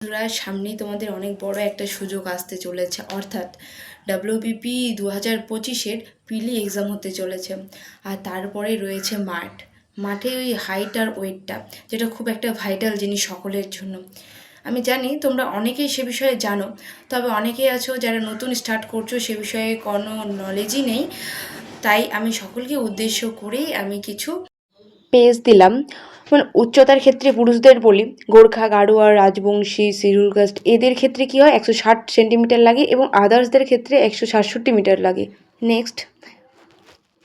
বন্ধুরা, সামনেই তোমাদের অনেক বড় একটা সুযোগ আসতে চলেছে। অর্থাৎ ডাব্লিউবিপি দু হাজার পঁচিশের পিলি এক্সাম হতে চলেছে। আর তারপরে রয়েছে মাঠ। মাঠে ওই হাইট আর ওয়েটটা যেটা খুব একটা ভাইটাল জিনিস সকলের জন্য। আমি জানি তোমরা অনেকেই সে বিষয়ে জানো, তবে অনেকেই আছো যারা নতুন স্টার্ট করছ সে বিষয়ে কোনো নলেজই নেই। তাই আমি সকলকে উদ্দেশ্য করেই আমি কিছু পেজ দিলাম। মানে উচ্চতার ক্ষেত্রে পুরুষদের বলি, গোর্খা গাড়োয়ার রাজবংশী শিডিউল কাস্ট এদের ক্ষেত্রে কী হয়, একশো ষাট সেন্টিমিটার লাগে এবং আদার্সদের ক্ষেত্রে একশো সাতষট্টি মিটার লাগে। নেক্সট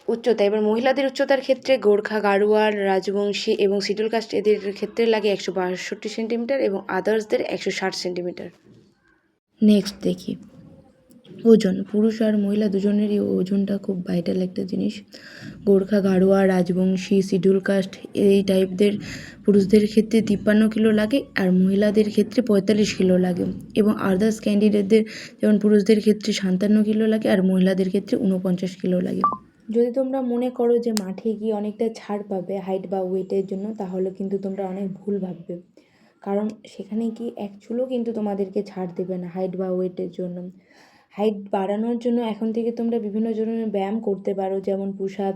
উচ্চতা। এবার মহিলাদের উচ্চতার ক্ষেত্রে গোর্খা গাড়োয়ার রাজবংশী এবং শিডিউল কাস্ট এদের ক্ষেত্রে লাগে একশো বাষট্টি সেন্টিমিটার এবং আদার্সদের একশো ষাট সেন্টিমিটার। নেক্সট দেখি। ওজন, পুরুষ আর মহিলা দুজনেরই ওজনটা খুব ভাইটাল একটা জিনিস। গোর্খা, গাড়োয়া, রাজবংশী শিডিউল কাস্ট, এই টাইপদের পুরুষদের ক্ষেত্রে তিপ্পান্ন কিলো লাগে আর মহিলাদের ক্ষেত্রে পঁয়তাল্লিশ কিলো লাগে। এবং আদার্স ক্যান্ডিডেটদের যেমন পুরুষদের ক্ষেত্রে সাতান্ন কিলো লাগে আর মহিলাদের ক্ষেত্রে উনপঞ্চাশ কিলো লাগে। যদি তোমরা মনে করো যে মাঠে গিয়ে অনেকটা ছাড় পাবে হাইট বা ওয়েটের জন্য, তাহলে কিন্তু তোমরা অনেক ভুল ভাববে। কারণ সেখানে কি এক চুলও কিন্তু তোমাদেরকে ছাড় দেবে না হাইট বা ওয়েটের জন্য। হাইট বাড়ানোর জন্য এখন থেকে তোমরা বিভিন্ন ধরনের ব্যায়াম করতে পারো, যেমন পুশ আপ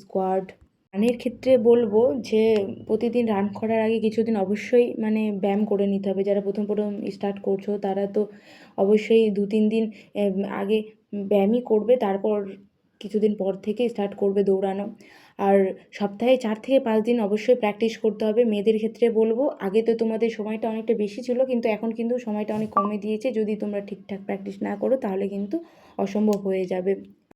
স্কোয়াড রানের ক্ষেত্রে বলব যে, প্রতিদিন রান করার আগে কিছুদিন অবশ্যই মানে ব্যায়াম করে নিতে হবে। যারা প্রথম প্রথম স্টার্ট করছ, তারা তো অবশ্যই দু, তিন দিন আগে ব্যায়ামই করবে, তারপর কিছুদিন পর থেকে স্টার্ট করবে দৌড়ানো। আর সপ্তাহে চার থেকে পাঁচ দিন অবশ্যই প্র্যাকটিস করতে হবে। মেয়েদের ক্ষেত্রে বলব, আগে তো তোমাদের সময়টা অনেকটা বেশি ছিল, কিন্তু এখন কিন্তু সময়টা অনেক কমে দিয়েছে। যদি তোমরা ঠিকঠাক প্র্যাকটিস না করো, তাহলে কিন্তু অসম্ভব হয়ে যাবে।